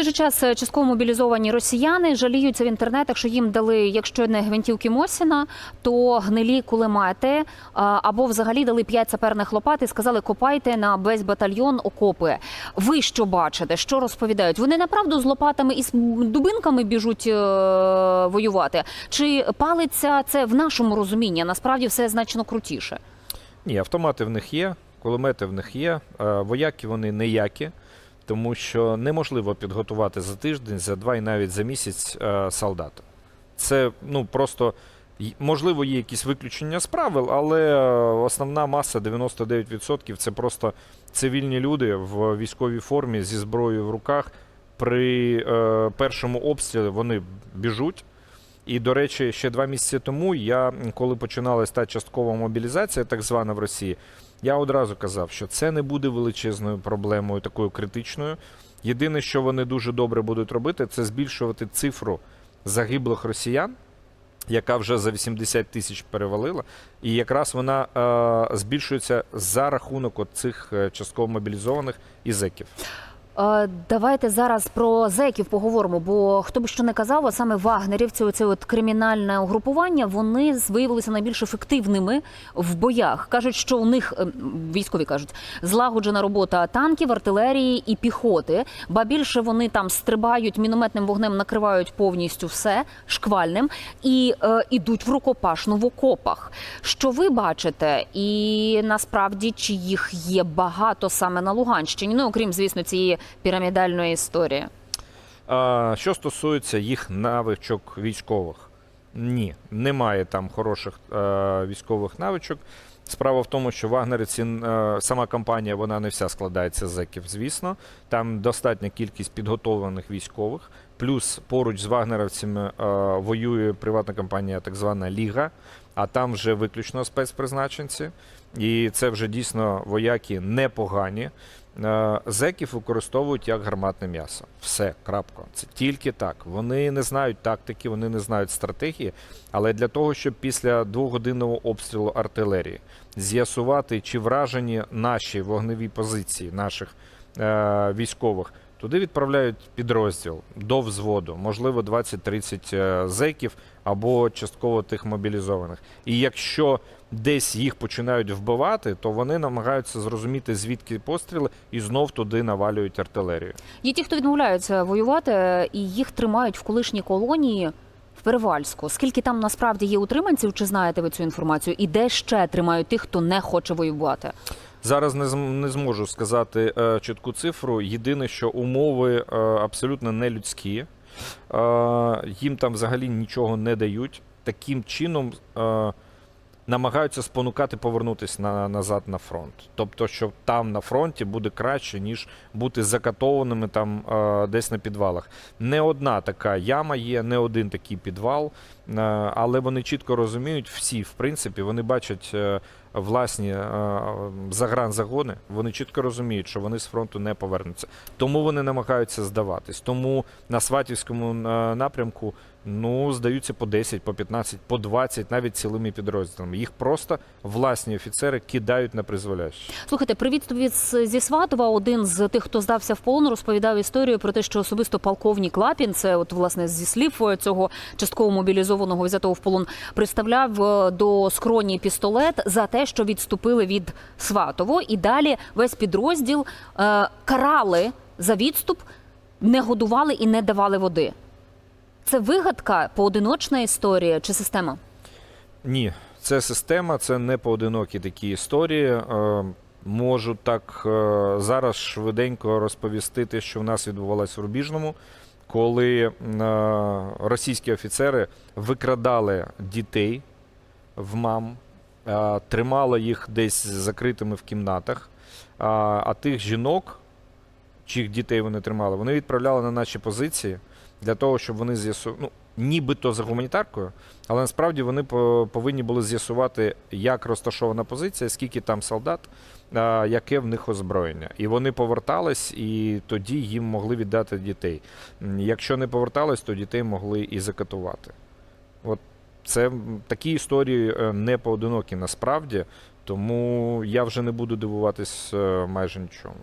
той же час е, частково мобілізовані росіяни жаліються в інтернетах, що їм дали, якщо не гвинтівки Мосіна, то гнилі кулемети або взагалі дали п'ять саперних лопат і сказали, копайте на весь батальйон окопи. Ви що бачите? Що розповідають? Вони направду з лопатами і з дубинками біжуть е, воювати? Чи палиться це в нашому розумінні? Насправді все значно крутіше. Ні, автомати в них є, кулемети в них є, е, вояки вони неякі, тому що неможливо підготувати за тиждень, за два і навіть за місяць е, солдата. Це ну просто можливо є якісь виключення з правил, але е, основна маса 99% це просто цивільні люди в військовій формі зі зброєю в руках. При е, першому обстрілі вони біжуть. І, до речі, ще два місяці тому я, коли починалась та часткова мобілізація, так звана в Росії, я одразу казав, що це не буде величезною проблемою, такою критичною. Єдине, що вони дуже добре будуть робити, це збільшувати цифру загиблих росіян, яка вже за 80 тисяч перевалила. І якраз вона е, збільшується за рахунок цих е, частково мобілізованих і зеків. Е, Давайте зараз про зеків поговоримо. Бо хто би що не казав, а саме вагнерівці, оце от кримінальне угрупування, вони виявилися найбільш ефективними в боях. кажуть, що у них е, військові кажуть, злагоджена робота танків, артилерії і піхоти. Ба більше вони там стрибають мінометним вогнем, накривають повністю все шквальним і е, ідуть в рукопашну в окопах. Що ви бачите? І насправді чи їх є багато саме на Луганщині? Ну окрім звісно цієї пірамідальної історії. А, що стосується їх навичок військових, ні, немає там хороших е, військових навичок. Справа в тому, що вагнерівці, сама компанія, вона не вся складається з зеків, звісно. Там достатня кількість підготовлених військових. Плюс поруч з вагнерівцями е, воює приватна компанія, так звана Ліга, а там вже виключно спецпризначенці. І це вже дійсно вояки непогані. Е, Зеків використовують як гарматне м'ясо. Все, крапка. Це тільки так. Вони не знають тактики, вони не знають стратегії. Але для того, щоб після двогодинного обстрілу артилерії з'ясувати, чи вражені наші вогневі позиції наших е, військових, туди відправляють підрозділ до взводу, можливо, 20-30 е, зеків або частково тих мобілізованих. І якщо десь їх починають вбивати, то вони намагаються зрозуміти, звідки постріли, і знов туди навалюють артилерію. Є ті, хто відмовляються воювати, і їх тримають в колишній колонії в Перевальську. Скільки там насправді є утриманців? Чи знаєте ви цю інформацію? І де ще тримають тих, хто не хоче воювати? Зараз не, не зможу сказати е, чітку цифру. Єдине, що умови е, абсолютно нелюдські. Е, їм там взагалі нічого не дають. Таким чином намагаються спонукати повернутися на, назад на фронт. Тобто, що там на фронті буде краще, ніж бути закатованими там десь на підвалах. Не одна така яма є, не один такий підвал, але вони чітко розуміють, всі, в принципі, вони бачать. Власні е, загранзагони, вони чітко розуміють, що вони з фронту не повернуться. Тому вони намагаються здаватись. Тому на Сватівському е, напрямку ну здаються по 10, по 15, по 20, навіть цілими підрозділами. Їх просто власні офіцери кидають на призволяще. Слухайте, при відступі зі Сватова один з тих, хто здався в полон, розповідав історію про те, що особисто полковник Лапін, це от власне зі слів е, цього частково мобілізованого взятого в полон, представляв е, до скроні пістолет за те, що відступили від Сватово, і далі весь підрозділ е, карали за відступ, не годували і не давали води. Це вигадка, поодиночна історія чи система? Ні, це система, це не поодинокі такі історії. Е, Можу так е, зараз швиденько розповісти те, що в нас відбувалося в Рубіжному, коли е, російські офіцери викрадали дітей в мам, тримали їх десь закритими в кімнатах, а, тих жінок, чиїх дітей вони тримали, вони відправляли на наші позиції для того, щоб вони з'ясували, ну, нібито за гуманітаркою, але насправді вони по- повинні були з'ясувати, як розташована позиція, скільки там солдат, яке в них озброєння. І вони повертались, і тоді їм могли віддати дітей. Якщо не повертались, то дітей могли і закатувати. От це такі історії е, не поодинокі насправді, тому я вже не буду дивуватись е, майже нічому.